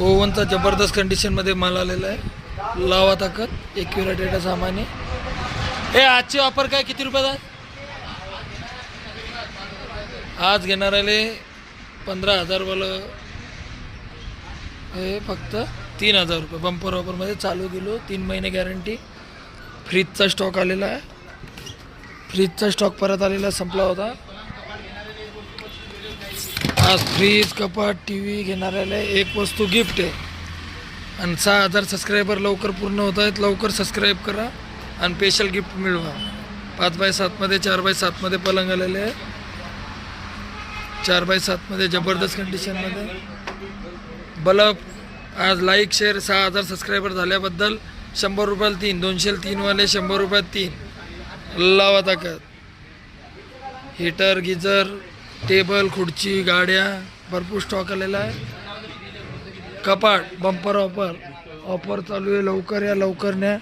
ओव्हनचा जबरदस्त कंडिशनमध्ये माल आलेला आहे. लावा ताकद एक किलो डेटा सामान आहे हे आजची ऑफर काय? किती रुपयात आहे? आज घेणाऱ्याले पंधरा हजारवालं हे फक्त तीन हजार रुपये. बंपर ऑफरमध्ये चालू गेलो. तीन महिने गॅरंटी फ्रीजचा स्टॉक आलेला आहे. फ्रीजचा स्टॉक परत आलेला संपला होता. आज फ्रीज कपाट टी व्ही घेणाऱ्याला एक वस्तू गिफ्ट आहे. आणि सहा हजार सबस्क्रायबर लवकर पूर्ण होत आहेत. लवकर सबस्क्राईब करा आणि स्पेशल गिफ्ट मिळवा. पाच बाय सातमध्ये चार बाय सातमध्ये पलंग आलेले आहे चार बाय सातमध्ये जबरदस्त कंडिशनमध्ये बलब आज लाईक शेअर सहा हजार सबस्क्रायबर झाल्याबद्दल शंभर रुपयाला तीन दोनशेला तीनवाले शंभर रुपयात तीन. लावा ताकद हीटर गिजर टेबल खुर्ची गाड्या भरपूर स्टॉक आलेला आहे. कपाट बंपर ऑफर ऑफर चालू आहे लवकर या लवकर न्या.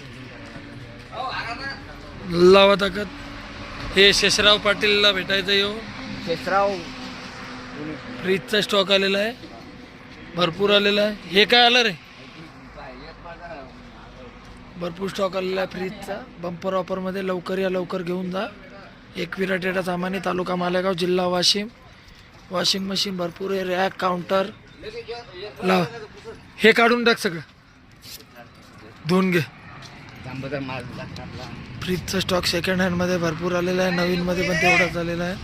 लावा ताकद. हे शेषराव पाटीलला भेटायचं येऊ शेषराव. फ्रीजचा स्टॉक आलेला आहे. भरपूर आलेला आहे. हे काय आलं रे? भरपूर स्टॉक आलेला आहे फ्रीजचा. बंपर ऑफरमध्ये लवकर या लवकर घेऊन जा. एक विराटेटा सामानी तालुका मालेगाव जिल्हा वाशिम. वॉशिंग मशीन भरपूर आहे रॅक काउंटर. लाव. हे काढून टाक सगळं. धुवून घे. फ्रीजचा स्टॉक सेकंड हँडमध्ये भरपूर आलेला आहे नवीनमध्ये पण तेवढाच आलेला आहे.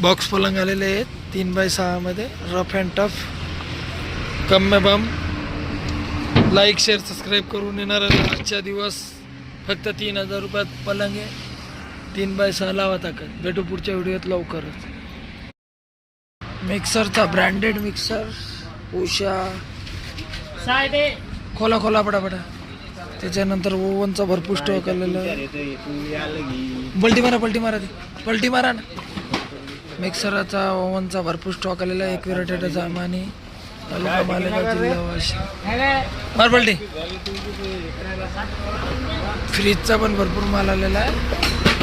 बॉक्स पलंग आलेले आहेत तीन बाय सहामध्ये रफ अँड टफ कम्मे बम. लाईक शेअर सबस्क्राईब करून येणार आजच्या दिवस. फक्त तीन हजार रुपयात पलंग आहे तीन बाय सहा लावा ताकद. भेटू पुढच्या व्हिडिओत लवकरच. मिक्सरचा ब्रँडेड मिक्सर उषा. खोला खोला पटापटा त्याच्यानंतर ओव्हनचा भरपूर स्टॉक आलेला पलटी मारा पलटी मारा ती. पलटी मारा ना. मिक्सराचा ओव्हनचा भरपूर स्टॉक आलेला आहे. एक विराटेटा सामानी तालुका मालेगाव जिल्हा वाशिम पलटी फ्रीजचा पण भरपूर माल आलेला आहे.